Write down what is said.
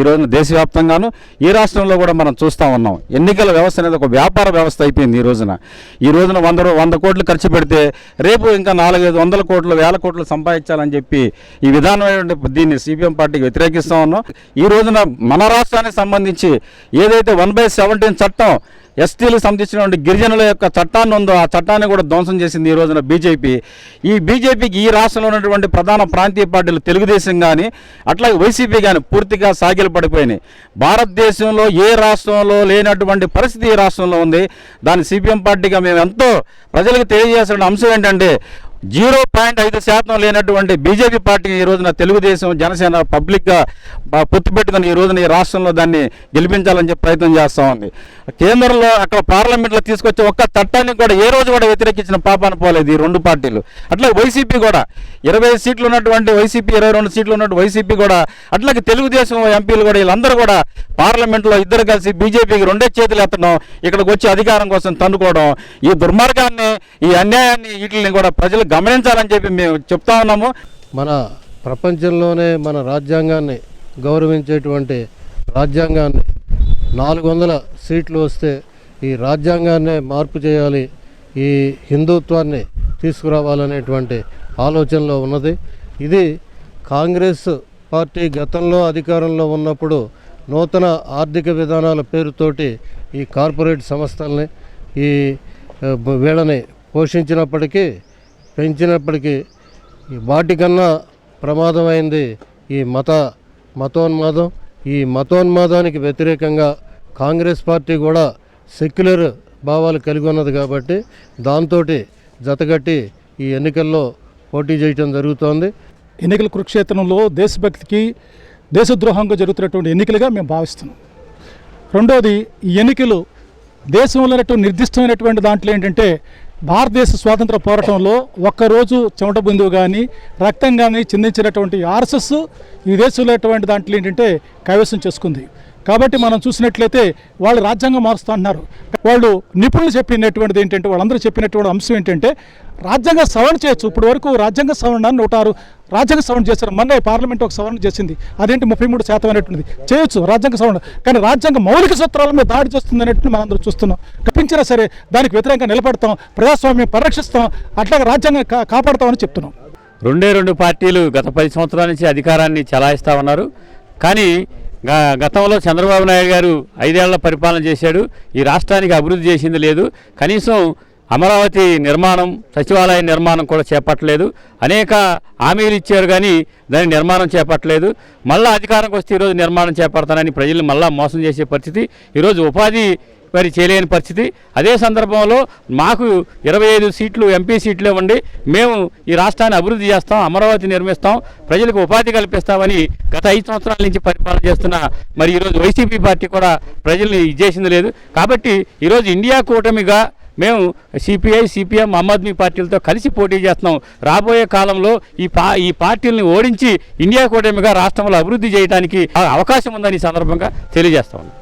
ఈ రోజున దేశవ్యాప్తంగాను ఈ రాష్ట్రంలో కూడా మనం చూస్తూ ఉన్నాం. ఎన్నికల వ్యవస్థ అనేది ఒక వ్యాపార వ్యవస్థ అయిపోయింది ఈ రోజున. ఈ రోజున వంద వంద కోట్లు ఖర్చు పెడితే రేపు ఇంకా నాలుగైదు వందల కోట్లు వేల కోట్లు సంపాదించాలని చెప్పి ఈ విధానమైన దీన్ని సిపిఎం పార్టీకి వ్యతిరేకిస్తూ ఉన్నాం. ఈ రోజున మన రాష్ట్రానికి సంబంధించి ఏదైతే వన్ బై సెవెంటీన్ చట్టం ఎస్టీలకు సంబంధించినటువంటి గిరిజనుల యొక్క చట్టాన్ని ఉందో ఆ చట్టాన్ని కూడా ధ్వంసం చేసింది ఈ రోజున బీజేపీ. ఈ బీజేపీకి ఈ రాష్ట్రంలో ఉన్నటువంటి ప్రధాన ప్రాంతీయ పార్టీలు తెలుగుదేశం కానీ అట్లాగే వైసీపీ కానీ పూర్తిగా సాగిలు పడిపోయినాయి. భారతదేశంలో ఏ రాష్ట్రంలో లేనటువంటి పరిస్థితి ఈ రాష్ట్రంలో ఉంది. దాని సిపిఎం పార్టీగా మేము ఎంతో ప్రజలకు తెలియజేసిన అంశం ఏంటంటే జీరో పాయింట్ ఐదు శాతం లేనటువంటి బీజేపీ పార్టీ ఈ రోజున తెలుగుదేశం జనసేన పబ్లిక్గా పొత్తుపెట్టుకుని ఈ రోజున ఈ రాష్ట్రంలో దాన్ని గెలిపించాలని చెప్పి ప్రయత్నం చేస్తూ ఉంది. కేంద్రంలో అక్కడ పార్లమెంట్లో తీసుకొచ్చే ఒక్క చట్టాన్ని కూడా ఏ రోజు కూడా వ్యతిరేకించిన పాపాన పోలేదు ఈ రెండు పార్టీలు. అట్లా వైసీపీ కూడా ఇరవై సీట్లు ఉన్నటువంటి వైసీపీ ఇరవై రెండు సీట్లు ఉన్నట్టు వైసీపీ కూడా అట్లాగే తెలుగుదేశం ఎంపీలు కూడా వీళ్ళందరూ కూడా పార్లమెంట్లో ఇద్దరు కలిసి బీజేపీకి రెండే చేతులు ఎత్తడం ఇక్కడికి వచ్చి అధికారం కోసం తన్నుకోవడం ఈ దుర్మార్గాన్ని ఈ అన్యాయాన్ని వీటిని కూడా ప్రజలు గమనించాలని చెప్పి మేము చెప్తా ఉన్నాము. మన ప్రపంచంలోనే మన రాజ్యాంగాన్ని గౌరవించేటువంటి రాజ్యాంగాన్ని నాలుగు వందల సీట్లు వస్తే ఈ రాజ్యాంగాన్నే మార్పు చేయాలి ఈ హిందుత్వాన్ని తీసుకురావాలనేటువంటి ఆలోచనలో ఉన్నది. ఇది కాంగ్రెస్ పార్టీ గతంలో అధికారంలో ఉన్నప్పుడు నూతన ఆర్థిక విధానాల పేరుతోటి ఈ కార్పొరేట్ సంస్థల్ని ఈ వీళ్ళని పోషించినప్పటికీ పెంచినప్పటికీ వాటికన్నా ప్రమాదమైంది ఈ మత మతోన్మాదం. ఈ మతోన్మాదానికి వ్యతిరేకంగా కాంగ్రెస్ పార్టీ కూడా సెక్యులర్ భావాలు కలిగి ఉన్నది కాబట్టి దాంతో జతగట్టి ఈ ఎన్నికల్లో పోటీ చేయటం జరుగుతోంది. ఎన్నికల కురుక్షేత్రంలో దేశభక్తికి దేశద్రోహంగా జరుగుతున్నటువంటి ఎన్నికలుగా మేము భావిస్తున్నాం. రెండోది ఈ ఎన్నికలు దేశంలో ఉన్నటువంటి నిర్దిష్టమైనటువంటి దాంట్లో ఏంటంటే భారతదేశ స్వాతంత్ర పోరాటంలో ఒక్కరోజు చెమట బిందువు కానీ రక్తం కానీ చిందించినటువంటి ఆర్ఎస్ఎస్ ఈ దేశంలో దాంట్లో ఏంటంటే కైవసం చేసుకుంది. కాబట్టి మనం చూసినట్లయితే వాళ్ళు రాజ్యాంగం మారుస్తూ అంటున్నారు. వాళ్ళు నిపుణులు చెప్పినటువంటిది ఏంటంటే వాళ్ళందరూ చెప్పినటువంటి అంశం ఏంటంటే రాజ్యాంగ సవరణ చేయొచ్చు. ఇప్పుడు వరకు రాజ్యాంగ సవరణ నూట ఆరు రాజ్యాంగ సవరణ చేశారు. మొన్న పార్లమెంట్ ఒక సవరణ చేసింది. అదేంటి ముప్పై మూడు శాతం అనేటువంటిది. చేయొచ్చు రాజ్యాంగ సవరణ. కానీ రాజ్యాంగ మౌలిక సూత్రాల మీద దాడి చేస్తుంది అనేటువంటి మనం అందరూ చూస్తున్నాం. కప్పించినా సరే దానికి వ్యతిరేకంగా నిలబడతాం. ప్రజాస్వామ్యం పరిరక్షిస్తాం. అట్లాగే రాజ్యాంగం కా- కాపాడతామని చెప్తున్నాం. రెండే రెండు పార్టీలు గత పది సంవత్సరాల నుంచి అధికారాన్ని చలాయిస్తా ఉన్నారు. కానీ గతంలో చంద్రబాబు నాయుడు గారు ఐదేళ్ళ పరిపాలన చేశాడు. ఈ రాష్ట్రానికి అభివృద్ధి చేసింది లేదు. కనీసం అమరావతి నిర్మాణం సచివాలయ నిర్మాణం కూడా చేపట్టలేదు. అనేక హామీలు ఇచ్చారు కానీ దాని నిర్మాణం చేపట్టలేదు. మళ్ళా అధికారంకి వస్తే ఈరోజు నిర్మాణం చేపడతానని ప్రజలు మళ్ళా మోసం చేసే పరిస్థితి. ఈరోజు ఉపాధి మరి చేయలేని పరిస్థితి. అదే సందర్భంలో మాకు ఇరవై ఐదు సీట్లు ఎంపీ సీట్లే ఉండి మేము ఈ రాష్ట్రాన్ని అభివృద్ధి చేస్తాం అమరావతి నిర్మిస్తాం ప్రజలకు ఉపాధి కల్పిస్తామని గత ఐదు సంవత్సరాల నుంచి పరిపాలన చేస్తున్న మరి ఈరోజు వైసీపీ పార్టీ కూడా ప్రజల్ని ఇది చేసింది లేదు. కాబట్టి ఈరోజు ఇండియా కూటమిగా మేము సిపిఐ సిపిఎం ఆమ్ ఆద్మీ పార్టీలతో కలిసి పోటీ చేస్తున్నాం. రాబోయే కాలంలో ఈ పా ఈ పార్టీలను ఓడించి ఇండియా కూటమిగా రాష్ట్రంలో అభివృద్ధి చేయడానికి అవకాశం ఉందని ఈ సందర్భంగా తెలియజేస్తాం